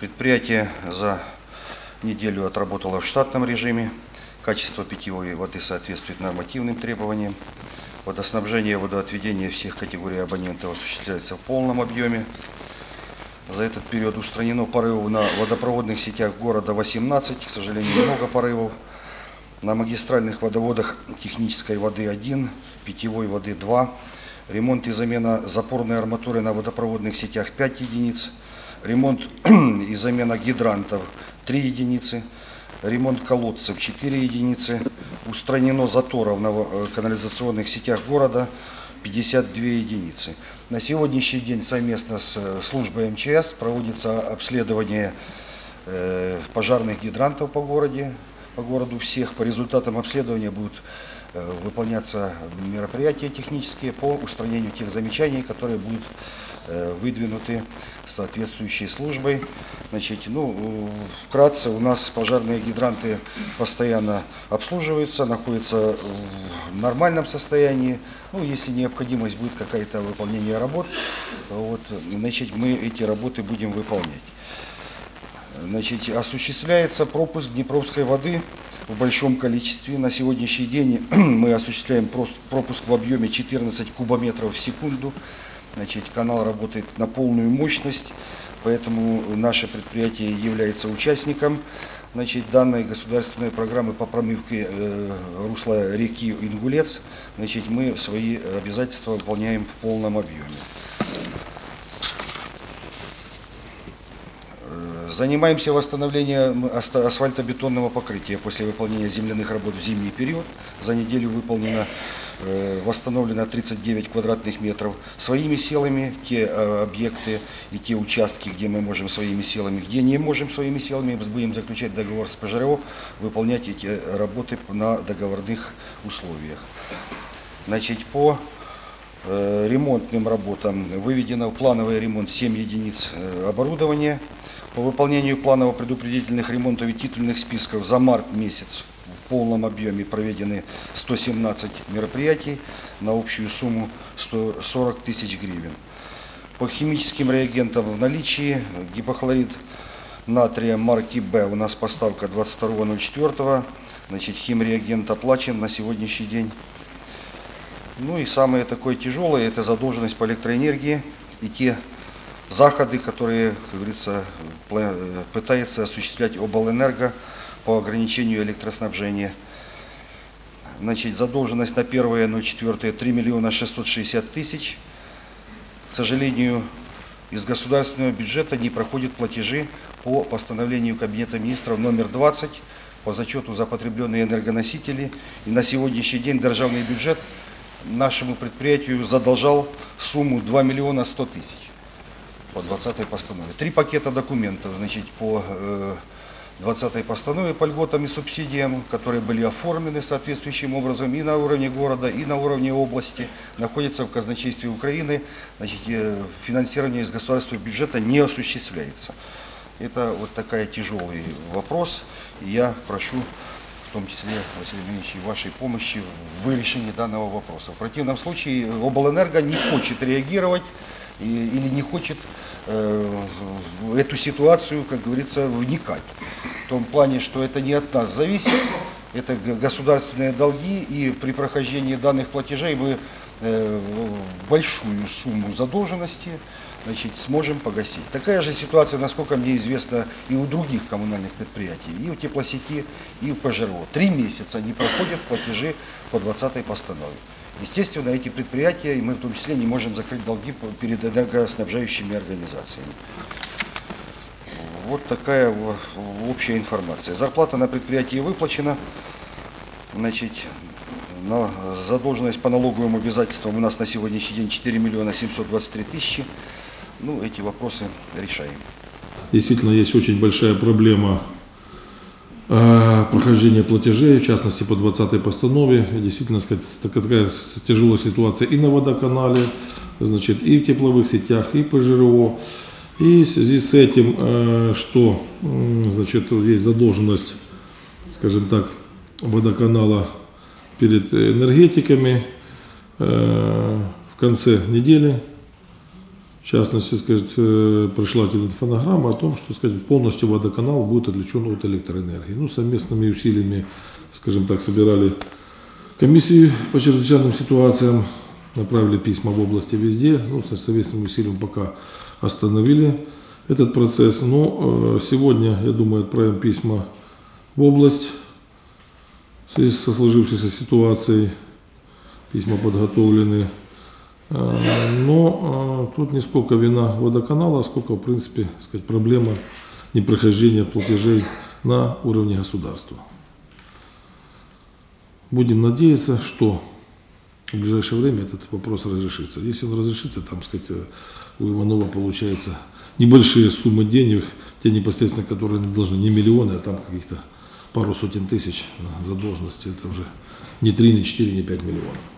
Предприятие за неделю отработало в штатном режиме. Качество питьевой воды соответствует нормативным требованиям. Водоснабжение и водоотведение всех категорий абонентов осуществляется в полном объеме. За этот период устранено порывов на водопроводных сетях города 18, к сожалению, много порывов. На магистральных водоводах технической воды 1, питьевой воды 2. Ремонт и замена запорной арматуры на водопроводных сетях 5 единиц. Ремонт и замена гидрантов 3 единицы. Ремонт колодцев 4 единицы. Устранено заторов на э, канализационных сетях города 52 единицы. На сегодняшний день совместно с э, службой МЧС проводится обследование э, пожарных гидрантов по городе, по городу всех. По результатам обследования будут выполняться мероприятия технические по устранению тех замечаний, которые будут э, выдвинуты соответствующей службой. Значит, ну, э, вкратце, у нас пожарные гидранты постоянно обслуживаются, находятся в нормальном состоянии. Ну, если необходимость будет какая-то выполнение работ, вот, значит, мы эти работы будем выполнять. Значит, осуществляется пропуск Днепровской воды в большом количестве. На сегодняшний день мы осуществляем пропуск в объеме 14 кубометров в секунду. Значит, канал работает на полную мощность, поэтому наше предприятие является участником значит, данной государственной программы по промывке э, русла реки Ингулец. Значит, мы свои обязательства выполняем в полном объеме. Занимаемся восстановлением асфальтобетонного покрытия после выполнения земляных работ в зимний период. За неделю выполнено, э, восстановлено 39 квадратных метров. Своими силами те э, объекты и те участки, где мы можем своими силами, где не можем своими силами, будем заключать договор с ПЖРО, выполнять эти работы на договорных условиях. Значит, по э, ремонтным работам выведено в плановый ремонт 7 единиц оборудования. По выполнению планово-предупредительных ремонтов и титульных списков за март месяц в полном объеме проведены 117 мероприятий на общую сумму 140 тысяч гривен. По химическим реагентам в наличии гипохлорид натрия марки Б у нас поставка 22.04. Значит, химреагент оплачен на сегодняшний день. Ну и самое такое тяжелое, это задолженность по электроэнергии и те заходы, которые, как говорится, пытается осуществлять облэнерго по ограничению электроснабжения. Значит, задолженность на 1.04 3 миллиона 660 тысяч. К сожалению, из государственного бюджета не проходят платежи по постановлению Кабинета министров номер 20 по зачету за потребленные энергоносители. И на сегодняшний день державный бюджет нашему предприятию задолжал сумму 2 миллиона 100 тысяч по 20 постанове. Три пакета документов значит, по э, 20 постанове по льготам и субсидиям, которые были оформлены соответствующим образом и на уровне города, и на уровне области, находятся в казначействе Украины. Значит, э, финансирование из государственного бюджета не осуществляется. Это вот такая тяжелый вопрос. И я прошу в том числе, Василий Леонидович, и вашей помощи в решении данного вопроса. В противном случае облэнерго не хочет реагировать и- или не хочет э, в эту ситуацию, как говорится, вникать. В том плане, что это не от нас зависит, это государственные долги, и при прохождении данных платежей мы э, большую сумму задолженности значит, сможем погасить. Такая же ситуация, насколько мне известно, и у других коммунальных предприятий, и у теплосети, и у ПЖРО. Три месяца не проходят платежи по 20 постанове. Естественно, эти предприятия, и мы в том числе, не можем закрыть долги перед энергоснабжающими организациями. Вот такая общая информация. Зарплата на предприятии выплачена. Значит, на задолженность по налоговым обязательствам у нас на сегодняшний день 4 миллиона 723 тысячи. Ну, эти вопросы решаем. Действительно, есть очень большая проблема э, прохождения платежей, в частности по 20 постанове. Действительно, сказать, такая, тяжелая ситуация и на водоканале, значит, и в тепловых сетях, и по ЖРО. И в связи с этим, э, что значит, есть задолженность, скажем так, водоканала перед энергетиками э, в конце недели, В частности, сказать, э, пришла телефонограмма о том, что сказать, полностью водоканал будет отвлечен от электроэнергии. Ну, совместными усилиями, скажем так, собирали комиссии по чрезвычайным ситуациям, направили письма в области везде, ну, с совместным усилием пока остановили этот процесс. Но э, сегодня, я думаю, отправим письма в область в связи со сложившейся ситуацией. Письма подготовлены. Э, Но э, тут не сколько вина водоканала, а сколько, в принципе, сказать, проблема непрохождения платежей на уровне государства. Будем надеяться, что в ближайшее время этот вопрос разрешится. Если он разрешится, там, сказать, э, у Иванова получается небольшие суммы денег, те непосредственно, которые должны не миллионы, а там каких-то пару сотен тысяч задолженности, это уже не 3, не 4, не 5 миллионов.